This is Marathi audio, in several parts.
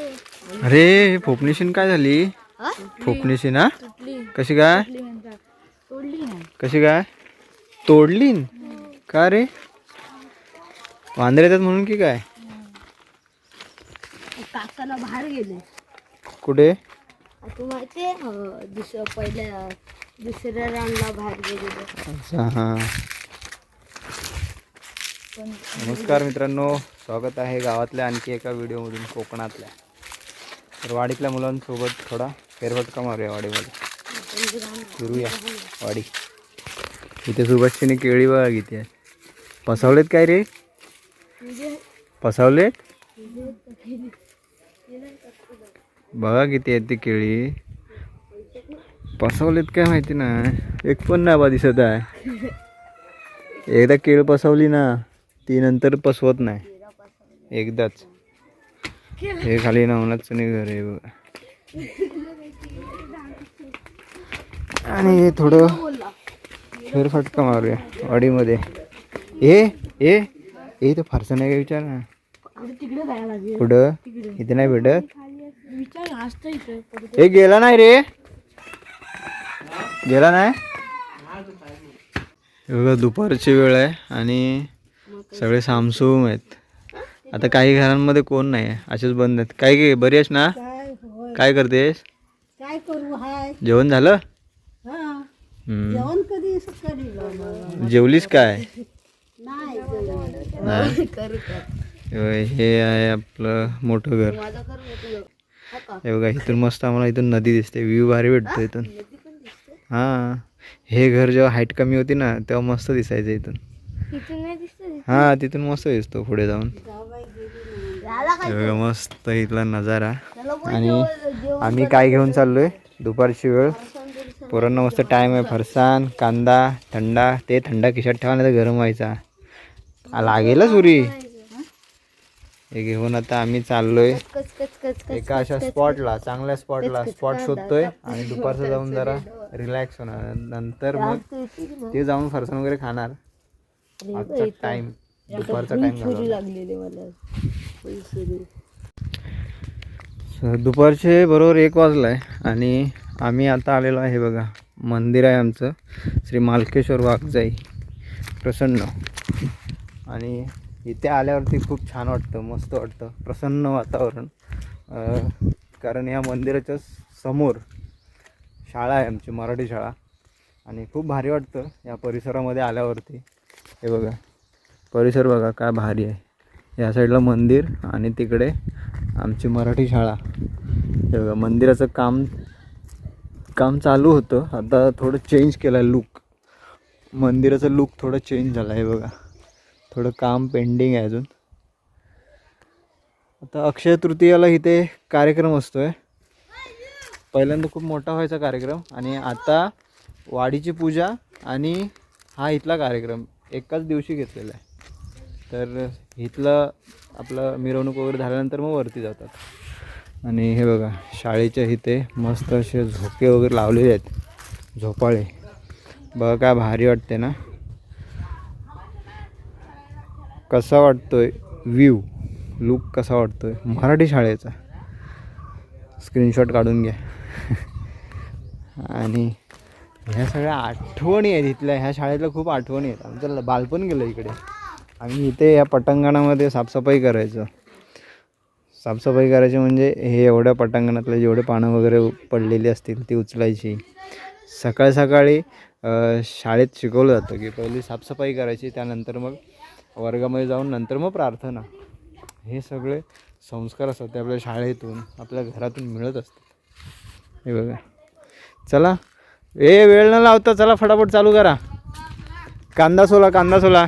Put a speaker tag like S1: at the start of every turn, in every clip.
S1: अरे फोपणीशीन काय झाली? फोपणीशीन हा? कशी काय? कशी काय? तोडली? का रे? वांदरे येतात म्हणून की काय?
S2: काकाला बाहेर गेले.
S1: कुठे?
S2: पहिल्या दुसऱ्या बाहेर
S1: हा. नमस्कार मित्रांनो स्वागत आहे गावातल्या आणखी एका व्हिडिओमधून कोकणातल्या. तर वाडीतल्या मुलांसोबत थोडा फेरफटका मारूया वाडीमध्ये. फिरूया वाडी. इथे सुभाषचीने केळी बघा किती आहे. पसावलेत काय रे? पसावलेत बघा किती आहेत ती केळी. पसवलेत काय माहिती नाही एक पण नाही बा दिसत आहे. एकदा केळ पसवली ना ती नंतर पसवत नाही. एकदाच. हे खाली नवनाथचं नाही घर आहे बघा. आणि हे थोडं फेरफटका मारूया वाडीमध्ये. ए ए ए तर फारसं नाही का विचार ना? कुठं इथे नाही भेटत. हे गेला नाही रे. गेला नाही? बघा दुपारची वेळ आहे आणि सगळे सामसूम आहेत. आता काही घरांमध्ये कोण नाही असेच बंद आहेत. काय काय बरी आहेस ना?
S2: काय होय.
S1: काय करतेस?
S2: काय करू हाय.
S1: जेवण झालं?
S2: हा.
S1: हम्म.
S2: जेवण कधी सकाळी? नाही
S1: जेवलीस काय?
S2: जेवण.
S1: नाही.
S2: करू का?
S1: होय, हे आहे आपलं मोठं घर.
S2: हा
S1: बघा इथून मस्त आम्हाला इथून नदी दिसते. व्ह्यू भारी भेटतो इथून. हां. हे घर जेव्हा हाईट कमी होती ना तेव्हा मस्त दिसायचं इथून. हां तिथून मस्त दिसतो पुढे जाऊन. हे बघा मस्त इथला नजारा. आणि आम्ही काय घेऊन चाललोय? दुपारची वेळ. पोरांना मस्त टाइम आहे फरसाण कांदा थंडा. ते थंडा खिशात ठेवा नाही तर गरम व्हायचा. आ, लागेल सुरी हे घेऊन आता आम्ही चाललोय. एका अशा स्पॉटला चांगल्या स्पॉटला स्पॉट शोधतोय. आणि दुपारचं जाऊन जरा रिलॅक्स होणार. नंतर मग ते जाऊन फरसाण वगैरे खाणार. आजचा टाइम दुपारचा टाइम
S2: लागलेली मला. सुरी
S1: दुपारचे बरोबर एक वाजला आहे आणि आम्ही आता आलेलो आहे बघा. मंदिर आहे आमचं. श्री मालकेश्वर वाघजाई प्रसन्न. आणि इथे आल्यावरती खूप छान वाटतं मस्त वाटतं. प्रसन्न वातावरण. कारण या मंदिराच्या समोर शाळा आहे आमची मराठी शाळा. आणि खूप भारी वाटतं या परिसरामध्ये आल्यावरती. हे बघा. परिसर बघा काय भारी आहे. या साईडला मंदिर आणि तिकडे आमची मराठी शाळा. हे बघा मंदिराचं काम काम चालू होतं. आता थोडं चेंज केलं आहे लुक मंदिराचं लुक थोडं चेंज झाला आहे बघा. थोडं काम पेंडिंग आहे अजून. आता अक्षय तृतीयाला इथे कार्यक्रम असतो आहे पहिल्यांदा खूप मोठा व्हायचा कार्यक्रम आणि आता वाडीची पूजा आणि हा इथला कार्यक्रम. एकाच दिवशी घेतलेला आहे. तर इथलं आपलं मिरवणूक वगैरे झाल्यानंतर मग वरती जातात. आणि हे बघा शाळेच्या इथे मस्त असे झोके वगैरे लावलेले आहेत. झोपाळे. बघा काय भारी वाटते ना. कसा वाटतोय व्ह्यू लुक कसा वाटतोय? मराठी शाळेचा. स्क्रीनशॉट काढून घ्या. आणि ह्या सगळ्या आठवणी आहेत इथल्या. ह्या शाळेतल्या खूप आठवणी आहेत. आमचं बालपण गेलं इकडे. आणि इथे या पटांगणामध्ये साफसफाई करायचं. साफसफाई करायची म्हणजे हे एवढ्या पटांगणातले जेवढे पानं वगैरे पडलेली असतील ती उचलायची. सकाळ सकाळी शाळेत शिकवलं जातं की पहिली साफसफाई करायची त्यानंतर मग वर्गामध्ये जाऊन नंतर मग प्रार्थना. हे सगळे संस्कार असतात ते आपल्या शाळेतून आपल्या घरातून मिळत असतात. हे बघा. चला. ए वेळ न लावता चला फटाफट चालू करा. कांदा सोला कांदा सोला.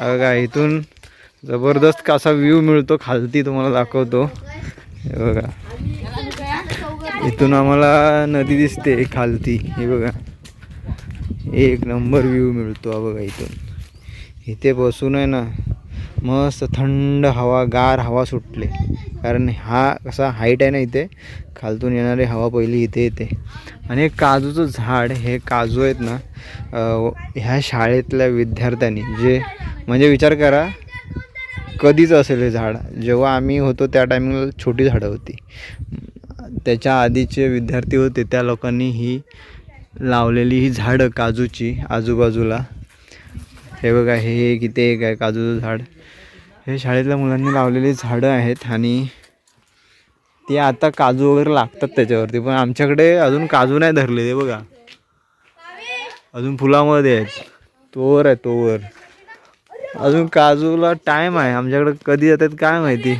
S1: बघा इथून जबरदस्त कसा व्ह्यू मिळतो खालती तुम्हाला दाखवतो. हे बघा. इथून आम्हाला नदी दिसते खालती. हे बघा. एक नंबर व्ह्यू मिळतो बघा इथून. इथे बसून आहे ना मस्त थंड हवा गार हवा सुटले. कारण हा कसा हाईट आहे ना इथे खालतून येणारी हवा पहिली इथे येते. आणि हे काजूचं झाड हे काजू आहेत ना ह्या शाळेतल्या विद्यार्थ्यांनी जे म्हणजे विचार करा कधीच असेल हे झाड. जेव्हा आम्ही होतो त्या टायमिंगला छोटी झाडं होती. त्याच्या आधीचे विद्यार्थी होते त्या लोकांनी ही लावलेली ही झाडं काजूची आजूबाजूला. हे बघा हे किती एक आहे काजूचं झाड. हे शाळेतल्या मुलांनी लावलेली झाडं आहेत आणि ते आता काजू वगैरे लागतात त्याच्यावरती पण आमच्याकडे अजून काजू नाही धरले ते बघा. अजून फुलामध्ये आहेत. तोवर आहे तोवर अजून काजूला टाईम आहे. आमच्याकडे कधी येतात काय माहिती?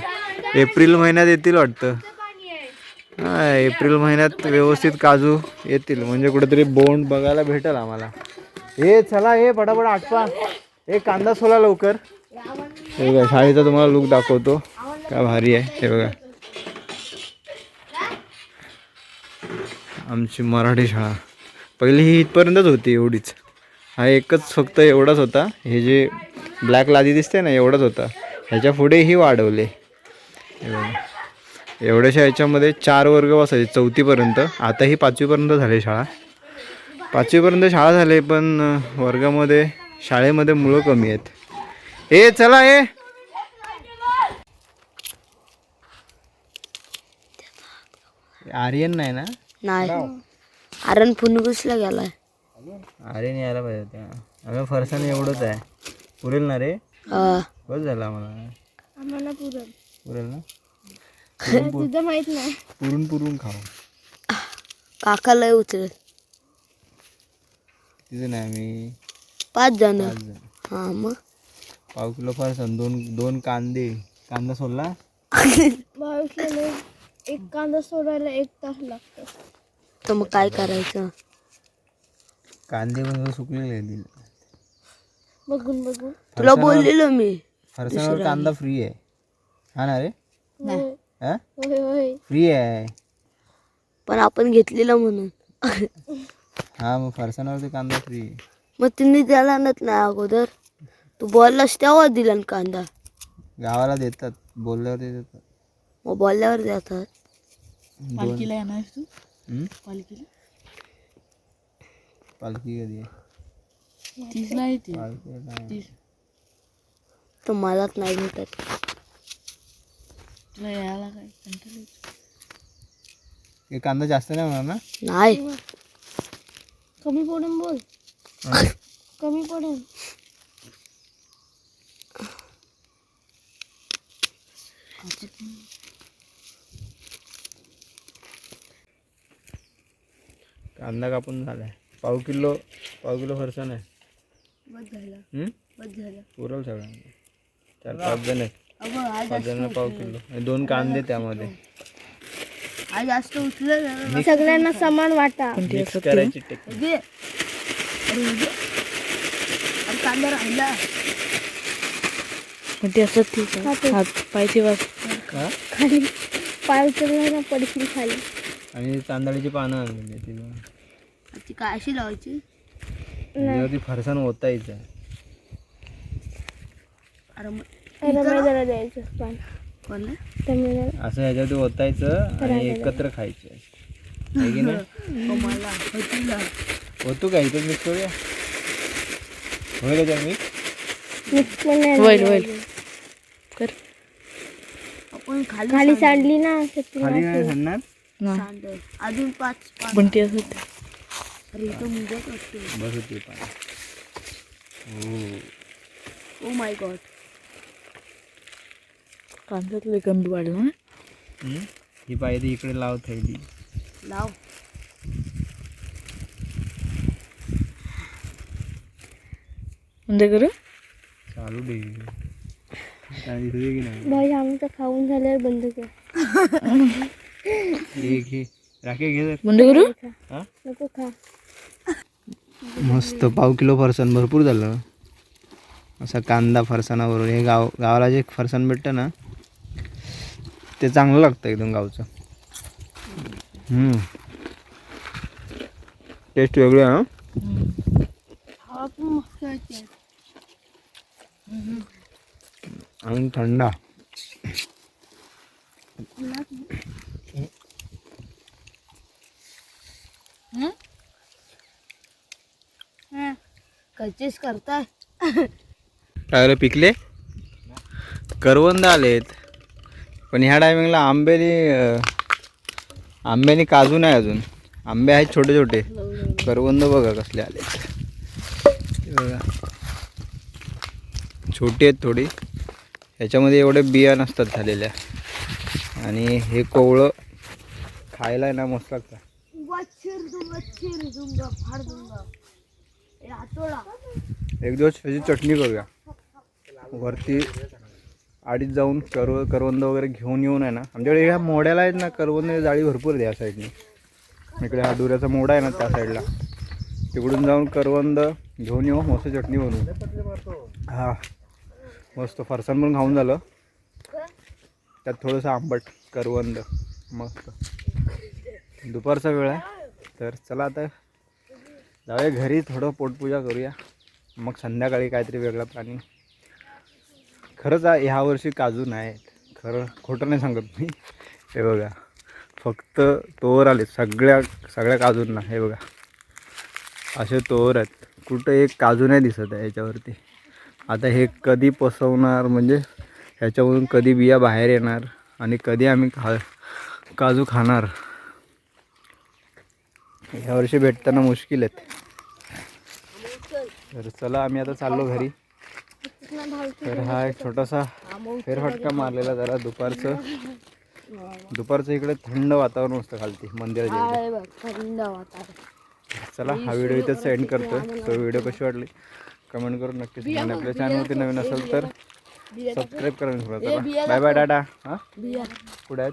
S1: एप्रिल महिन्यात येतील वाटतं. हा एप्रिल महिन्यात व्यवस्थित काजू येतील. म्हणजे कुठेतरी बोंड बघायला भेटेल आम्हाला. हे चला हे पटापट आटपा एक कांदा सोला लवकर. हे बघा शाळेचा तुम्हाला लुक दाखवतो. काय भारी आहे हे बघा. आमची मराठी शाळा. पहिली ही इथपर्यंतच होती एवढीच. हा एकच फक्त एवढाच होता. हे जे ब्लॅक लादी दिसते ना एवढाच होता. ह्याच्या पुढेही वाढवले. हे बघा. एवढ्याशा ह्याच्यामध्ये चार वर्ग बसायचे चौथीपर्यंत. आता ही पाचवीपर्यंत झाली शाळा. पाचवीपर्यंत शाळा झाली पण वर्गामध्ये शाळेमध्ये मुलं कमी आहेत. ए चला ए. आर्यन नाही ना?
S2: नाही. आरण फुनगुसला गेलाय.
S1: आर्यन यायला पाहिजे अगं फरसाण एवढंच आहे. पुरेल ना रे?
S2: हा.
S1: बस झालं आम्हाला.
S2: आम्हाला पुरण
S1: पुरेल ना?
S2: तुझं माहीत नाही.
S1: पुरून पुरून खाऊ.
S2: काका लय उचल
S1: तिथे नाही मी
S2: पाच जण.
S1: पाच जण.
S2: हा मग?
S1: पाव किलो फरसाण दोन दोन कांदे. कांदा सोडला?
S2: एक कांदा सोडायला एक तास लागतो. तर मग काय करायचं?
S1: कांदे पण सुकलेले आहेत.
S2: बघून बघून. तुला बोललेलो मी.
S1: फरसाणावर कांदा फ्री आहे. हा ना रे? हा?
S2: होय होय.
S1: फ्री आहे.
S2: पण आपण घेतलेला म्हणून.
S1: हा मग फरसाणावरती कांदा फ्री
S2: मग तिने द्यायला आणत नाही अगोदर. तू बोललास तेव्हा दिला ना कांदा.
S1: गावाला देतात बोलल्यावर ते देतात.
S2: मग बोलल्यावर देतात.
S1: दोन हम्म? पालखी कधी आहे? पालखी काय?
S2: तर मलाच नाही भेटत.
S1: हे कांदा जास्त नाही होणार ना?
S2: नाही. कमी पडेल बोल. कमी पडेल
S1: कांदा कापून झालाय. पाव किलो पाव किलो फरसाण आहे. पुरल सगळ्यांना. चार पाच जण आहेत. पाच जणांना पाव किलो. आणि दोन कांदे त्यामध्ये.
S2: आज जास्त उचलं. सगळ्यांना समान वाटा.
S1: मिक्स करायची टेक्निक
S2: घे अरे घे. अरे कांदा राहिला.
S3: ते असं ठीक आहे. हात पायची वास.
S1: हा?
S2: खाली पाय उचलला ना पडशील खाली.
S1: आणि तांदळाची पानं आणलेली तिला.
S2: ती काय अशी लावायची?
S1: त्याच्यावरती फरसाण
S2: अरे मग
S3: रमेदाला द्यायचं पान
S1: असं ह्याच्यावरती ओतायचं आणि एकत्र खायचं. आहे की नाही? होतो का इथं मिक्स करूया? होईल का मिक्स
S3: होईल होईल. कर.
S2: आपण खाली
S3: खाली सांडली. ना
S1: खाली नाही सांगणार
S3: ना.
S2: सांड अजून पाच
S3: असं होते.
S2: मुंगत असते.
S1: बस होते पाणी. हो
S2: ओ माय गॉड
S3: कांद्यात लय गंध वाढलं ना?
S1: ही? पायरी इकडे लाव थैली.
S2: लाव.
S3: बंद करू?
S1: चालू दे.
S3: भाई आमचं खाऊन झाल्यावर बंद कर.
S1: राखे घे जर.
S3: बंद करू?
S1: हा?
S3: नको खा.
S1: मस्त पाव किलो फरसाण भरपूर झालं. असा कांदा फरसाणावरून हे गाव गावाला जे फरसाण भेटतं ना ते चांगलं लागतं एकदम गावचं. टेस्ट वेगळी आहे आणि थंडा.
S2: करताय.
S1: काय पिकले? करवंद आलेत. पण ह्या टायमिंगला आंब्यानी अं, आंब्यानी काजू नाही अजून. आंबे आहेत छोटे छोटे. करवंद बघा कसले आलेत. हे बघा. छोटी आहेत थोडी. ह्याच्यामध्ये एवढे बिया नसतात झालेल्या. आणि हे कोवळं खायला ना मस्त लागतं. एक दिवस ह्याची चटणी करूया. वरती आडीत जाऊन करव करवंद वगैरे घेऊन येऊन आहे ना आमच्याकडे ह्या मोड्याला आहेत ना करवंद जाळी भरपूर आहे या साईडनी. इकडे हा दुऱ्याचा मोडा आहे ना त्या साईडला. तिकडून जाऊन करवंद घेऊन येऊ मस्त चटणी बनवू. हा मस्त फरसाण पण खाऊन झालं. त्यात थोडंसं आंबट करवंद मस्त. दुपारचा वेळ आहे तर चला आता जाऊया घरी थोडं पोटपूजा करूया. मग संध्याकाळी काहीतरी वेगळा प्लॅनिंग. खरंच ह्या वर्षी काजू नाही. आहेत खरं खोटं नाही सांगत मी. हे बघा. फक्त तोवर आले सगळ्या सगळ्या काजूंना. हे बघा. असे तोवर आहेत. कुठं एक काजू नाही दिसत आहे याच्यावरती. आता हे कधी पसवणार? म्हणजे ह्याच्यामधून कधी बिया बाहेर येणार? आणि कधी आम्ही खा काजू खाणार? ह्या वर्षी भेटताना मुश्किल आहेत. तर चला आम्ही आता चाललो घरी. तर हा एक छोटासा फेरफटका मारलेला जरा दुपारचं. दुपारचं इकडे थंड वातावरण असतं खालती मंदिराच्या
S2: बघ थंड वातावरण.
S1: चला हा व्हिडिओ इथेच सेंड करतो तो व्हिडिओ कशी वाटली? कमेंट करून नक्की सांगा. आणि आपल्या चॅनलवरती नवीन असेल तर सबस्क्राईब करा बाय बाय टाटा. हां? पुढे आहेत?